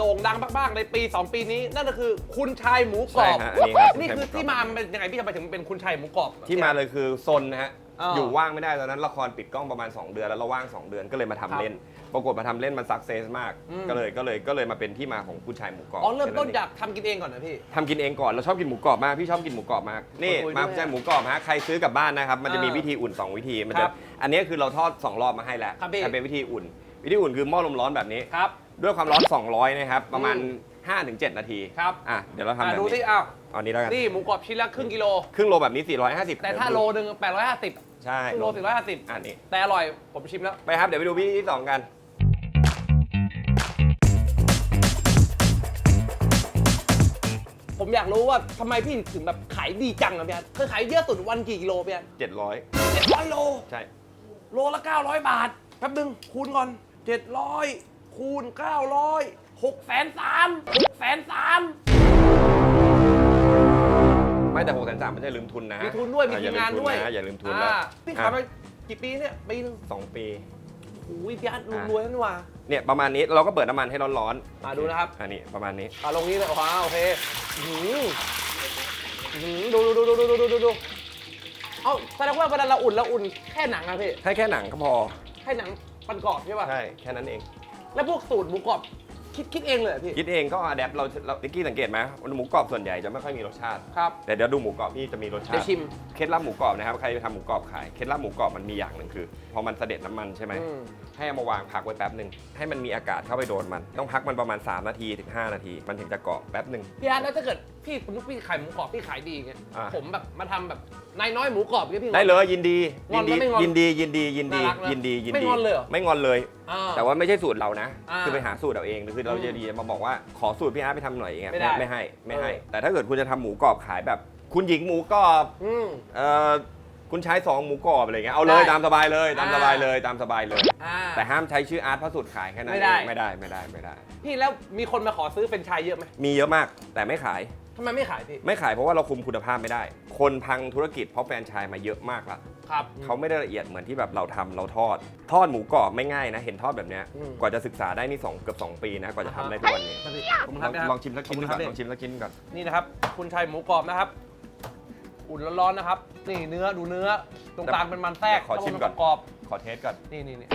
โด่งดังบ้างๆในปี 2 ปีนี้ นั่นก็คือคุณชายหมูกรอบ ใช่ฮะอันนี้ครับนี่คือคุณชายหมูกรอบที่มามันเป็นยังไงพี่ทำไมถึงเป็นคุณชายหมูกรอบ ที่มาเลยคือซนนะฮะ อ่าอยู่ว่างไม่ได้ตอนนั้นละครปิดกล้องประมาณ 2 เดือน แล้วเราว่าง 2 เดือนก็เลยมาทำครับเล่น ปรากฏมาทำเล่นมันสักเซสมาก อืม ก็เลยก็เลยก็เลยมาเป็นที่มาของคุณชายหมูกรอบอ๋อเริ่มต้นแค่จากทำกินเองก่อนนะพี่ ทำกินเองก่อนเราชอบกินหมูกรอบมากพี่ชอบกินหมูกรอบมากนี่คุยๆมาด้วยคุณชายหมูกรอบฮะใครซื้อกลับบ้านนะครับมันจะมีอ่าวิธีอุ่น2วิธีมันคจะรับอันนี้คือเราทอด2รอบมาให้แล้วครับพี่อันเป็นวิธีอุ่น วิธีอุ่นคือหม้อลมร้อนแบบนี้ ครับ ด้วยความร้อน 200 นะครับ ประมาณอืม5-7 นาทีครับ อะเดี๋ยวเราทำอะแบบดูที่นี้อ้าวเอานี้แล้วกันนี่หมูกรอบชิ้นละครึ่งกิโล ครึ่งโลแบบนี้ 450แต่ถ้าโลหนึ่ง850ใช่ครึ่งโล450อันนี้ แต่อร่อยผมชิมแล้ว ไปครับ เดี๋ยวไปดูวิธีที่สองกัน ผมอยากรู้ว่าทำไมพี่ถึงแบบขายดีจังอะพี่อาร์ตเคยขายเยอะสุดวันกี่กิโลพี่อาร์ต700 เจ็ดร้อยโล ใช่ โลละ 900 บาทแป๊บนึงคูณก่อน 700 คูณ 900 6แสนสาม6แสนสามไม่แต่6กแสนสามไม่ใช่ลืมทุนนะมีทุนด้วย มีอะทีมงานด้วยอย่าลืมทุนนะอย่าลืมทุนนะอ่าพี่ขายมากี่ปีเนี่ย ปีนึงสองปีโอ้ยพี่อาร์ตอะรวยๆนั่นหว่าเนี่ยประมาณนี้เราก็เปิดน้ำมันให้ร้อนๆอะดูนะครับ อันนี้ประมาณนี้อะลงนี้เลยโอ้โหโอเคอื้อหืออื้อหือดูดูดูดูดูดูดูดูเอาแสดงว่าเวลาเราอุ่นเราอุ่นแค่หนังอะพี่ให้แค่หนังก็พอ แค่หนังปันกรอบใช่ป่ะ ใช่ แค่นั้นเอง แล้วพวกสูตรหมูกรอบคิดคิดเองเลยเหรอพี่ คิดเองก็อัดแอปเราเราติ๊กกี้สังเกตไหมหมูกรอบส่วนใหญ่จะไม่ค่อยมีรสชาติ ครับ แต่เดี๋ยวดูหมูกรอบพี่จะมีรสชาเดี๋ยติวชิม เคล็ดลับหมูกรอบนะครับใครไปทำหมูกรอบขาย เคล็ดลับหมูกรอบมันมีอย่างหนึ่งคือ พอมันเสด็จน้ำมันใช่ไหม อืม ให้เอามาวางพักไว้แป๊บหนึ่งให้มันมีอากาศเข้าไปโดนมัน ต้องพักมันประมาณ 3 นาทีถึง 5 นาที มันถึงจะเกาะแป๊บหนึ่งพี่อาร์ตแล้วถ้าเกิดพี่สมมติพี่ขายหมูกรอบพี่ขายดีอย่างเงี้ยอะ ผมแบบมาทำแบบนายน้อยหมูกรอบอย่างเงี้ยพี่ ได้เลยยินดีงยิอนดีแล้วไม่งอนยินดียินดียินดีน่ารักนะยินดียินไม่ดีงอนเลยเหรอ ไม่งอนเลย อ่าแต่ว่าไม่ใช่สูตรเรานะ อ่าคือไปหาสูตรเราเองคือเราจะดีมาบอกว่าขอสูตรพี่อาร์ตไปทำหน่อยอย่างเงี้ยไม่ได้ไม่ให้ไม่ให้ เออ แต่ถ้าเกิดคุณจะทำหมูกรอบขายแบบ คุณหญิงหมูกรอบอืม เอ่อคุณใช้สองหมูกรอบอะไรเงี้ยเอาเลยได้ตามสบายเลยตามอ่าสบายเลยตามสบายเลย อ่า แต่ห้ามใช้ชื่ออาร์ตพระสูตรขายแค่นั้นไม่ได้ เองไม่ได้ไม่ได้ไม่ได้ พี่แล้วมีคนมาขอซื้อเป็นไชายเยอะไหมมีเยอะมากแต่ไม่ขายทำไมไม่ขายพี่ ไม่ขายเพราะว่าเราคุมคุณภาพไม่ได้ คนพังธุรกิจเพราะแฟรนไชายมาเยอะมากละครับ เขาไม่ได้ละเอียดเหมือนที่แบบเราทำเราทอด ทอดหมูกรอบไม่ง่ายนะ เห็นทอดแบบเนี้ย อืมกว่าจะศึกษาได้นี่สองเกือบสองปีนะ กว่าจะทำได้ทุกวันนี้ผมลครัอบงนะครับลองชิมสักชิ้นขอบก่อนคุณครับลองชิมสักชิ้นก่อน นี่นะครับ คุณชายหมูกรอบนะครับ อุ่นร้อนๆนะครับ นี่เนื้อดูเนื้อ ตรงกลางเป็นมันแทรกขอชิมก่อน ข้างบนกรอบขอเทสก่อน นี่นี่นี่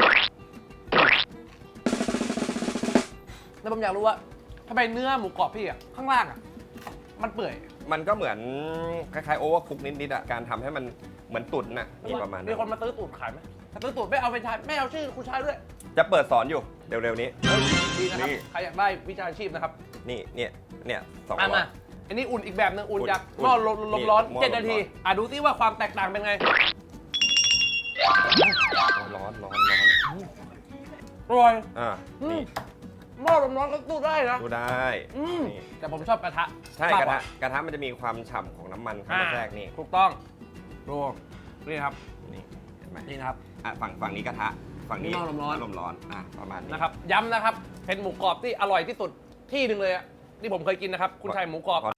แล้วผมอยากรู้ว่าทำไมเนื้อหมูกรอบพี่อะข้างล่างอะ มันเปื่อย มันก็เหมือนคล้ายๆโอเวอร์คุกนิดๆอะการทำให้มันเหมือนตุ๋นน่ะนี่ประมาณมีนั้นคนมาซื้อตูดขายไหมถ้าซื้อตูดไม่เอาไปใช้ไม่เอาชื่อคุณชายด้วยจะเปิดสอนอยู่เร็วๆนี้ดีนะครับนี่ ใครอยากได้วิชาชีพนะครับนี่เนี่ยเนี่ยสองอะร้อมาย อันนี้อุ่นอีกแบบนึงอุ่นอุ่นจากอุ่นหม้อลมลมร้อนนี่หม้อเจ็ดลมนาทีร้อนอะดูซิว่าความแตกต่างเป็นไงร้อนร้อนร้อนอร่อย อ่าอืมนี่ หม้อลมร้อนก็ตู้ได้นะ ดูได้อืม นี่แต่ผมชอบกระทะใช่มากระกทะว่ากระทะมันจะมีความฉ่ำของน้ำมันเข้ามาแทรกนี่ถูกต้องดูนี่ครับนี่เห็นไหมนี่นะครับ อะฝั่งฝั่งนี้กระทะฝั่งนี้นี่หม้อลมร้อน ลมร้อนอะประมาณนี้นะครับ ย้ำนะครับ เป็นหมูกรอบที่อร่อยที่สุดที่หนึ่งเลยอะที่ผมเคยกินนะครับ คุณชายหมูกรอบขอ